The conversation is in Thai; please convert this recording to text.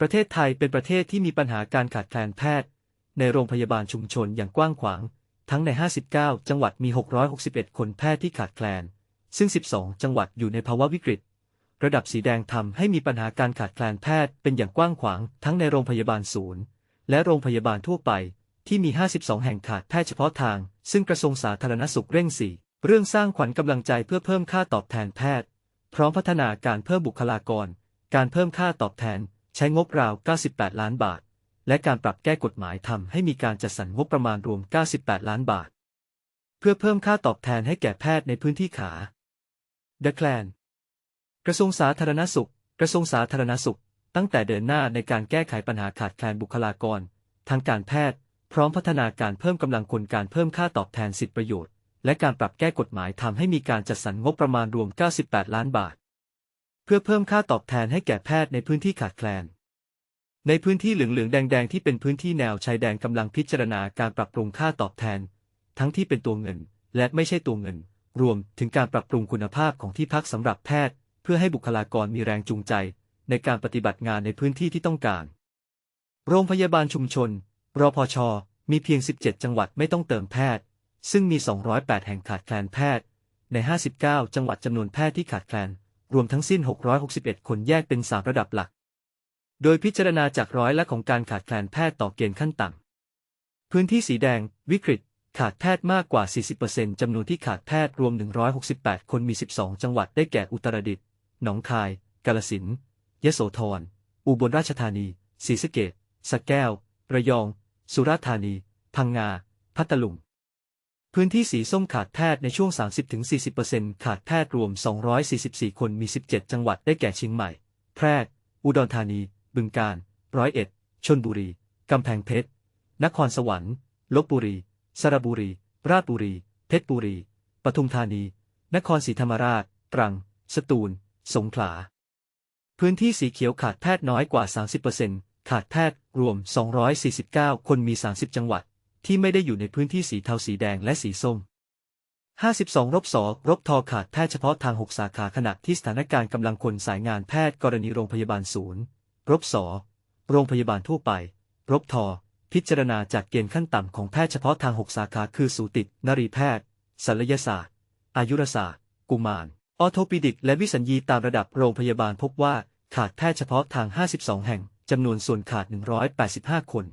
ประเทศไทยเป็นประเทศที่มีปัญหาการขาดแคลนแพทย์ ในโรงพยาบาลชุมชนอย่างกว้างขวาง ทั้งใน 59 จังหวัดมี 661 คนแพทย์ที่ขาดแคลน ซึ่ง 12 จังหวัดอยู่ในภาวะวิกฤต ระดับสีแดงทำให้มีปัญหาการขาดแคลนแพทย์เป็นอย่างกว้างขวาง ทั้งในโรงพยาบาลศูนย์ และโรงพยาบาลทั่วไป ที่มี 52 แห่งขาดแพทย์เฉพาะทาง ซึ่งกระทรวงสาธารณสุขเร่งสี่เรื่องสร้างขวัญกำลังใจเพื่อเพิ่มค่าตอบแทนแพทย์ พร้อมพัฒนาการเพิ่มบุคลากร การเพิ่มค่าตอบแทน ใช้งบราว 98 ล้านบาท และการปรับแก้กฎหมายทำให้มีการจัดสรรงบประมาณรวม 98 ล้านบาท เพื่อเพิ่มค่าตอบแทนให้แก่แพทย์ในพื้นที่ขาเดแคลนกระทรวงสาธารณสุข กระทรวงสาธารณสุข ตั้งแต่เดินหน้าในการแก้ไขปัญหาขาดแคลนบุคลากร ทางการแพทย์ พร้อมพัฒนาการเพิ่มกำลังคนการเพิ่มค่าตอบแทนสิทธิประโยชน์ และการปรับแก้กฎหมายทำให้มีการจัดสรรงบประมาณรวม 98 ล้านบาท เพื่อเพิ่มค่าตอบแทนให้แก่แพทย์ในพื้นที่ขาดแคลน ในพื้นที่เหลืองๆแดงๆที่เป็นพื้นที่แนวชายแดนกำลังพิจารณาการปรับปรุงค่าตอบแทน ทั้งที่เป็นตัวเงิน และไม่ใช่ตัวเงิน รวมถึงการปรับปรุงคุณภาพของที่พักสำหรับแพทย์ เพื่อให้บุคลากรมีแรงจูงใจ ในการปฏิบัติงานในพื้นที่ที่ต้องการ โรงพยาบาลชุมชน รพช มีเพียง 17 จังหวัดไม่ต้องเติมแพทย์ ซึ่งมี 208 แห่งขาดแคลนแพทย์ ใน 59 จังหวัดจำนวนแพทย์ที่ขาดแคลน รวมทั้งสิ้น 661 คนแยกเป็น3ระดับหลัก โดยพิจารณาจากร้อยละของการขาดแคลนแพทย์ต่อเกณฑ์ขั้นต่ำ พื้นที่สีแดง วิกฤต ขาดแพทย์มากกว่า 40%จำนวนที่ขาดแพทย์รวม 168 คนมี 12 จังหวัดได้แก่อุตรดิตถ์ หนองคาย กาฬสินธุ์ยโสธร อุบลราชธานี ศรีสะเกษสะแก้ว ระยอง สุราษฎร์ธานี พังงา พัทลุง พื้นที่สีส้มขาดแพทย์ในช่วง 30-40%ขาดแพทย์รวม 244 คนมี 17 จังหวัดได้แก่เชียงใหม่ แพร่ อุดรธานี บึงกาฬ ร้อยเอ็ด ชนบุรี กำแพงเพชร นครสวรรค์ ลบบุรี สระบุรี ราชบุรี เพชรบุรี ปทุมธานี นครศรีธรรมราช ตรัง สตูล สงขลา พื้นที่สีเขียวขาดแพทย์น้อยกว่า 30%ขาดแพทย์รวม 249 คนมี 30 จังหวัด ที่ไม่ได้อยู่ในพื้นที่สีเทาสีแดงและสีส้ม 52รบสอรบทอขาดแพทย์เฉพาะทาง 6 สาขาขณะที่สถานการณ์กำลังคนสายงานแพทย์กรณีโรงพยาบาลศูนย์ รบสอโรงพยาบาลทั่วไป รบทอ พิจารณาจากเกณฑ์ขั้นต่ำของแพทย์เฉพาะทาง 6 สาขาคือสูตินรีแพทย์ศัลยศาสตร์ อายุรศาสตร์ กุมาร ออโทปิดิก และวิสัญญีตามระดับโรงพยาบาลพบว่าขาดแพทย์เฉพาะทาง 52 แห่งจำนวนส่วนขาด 185 คน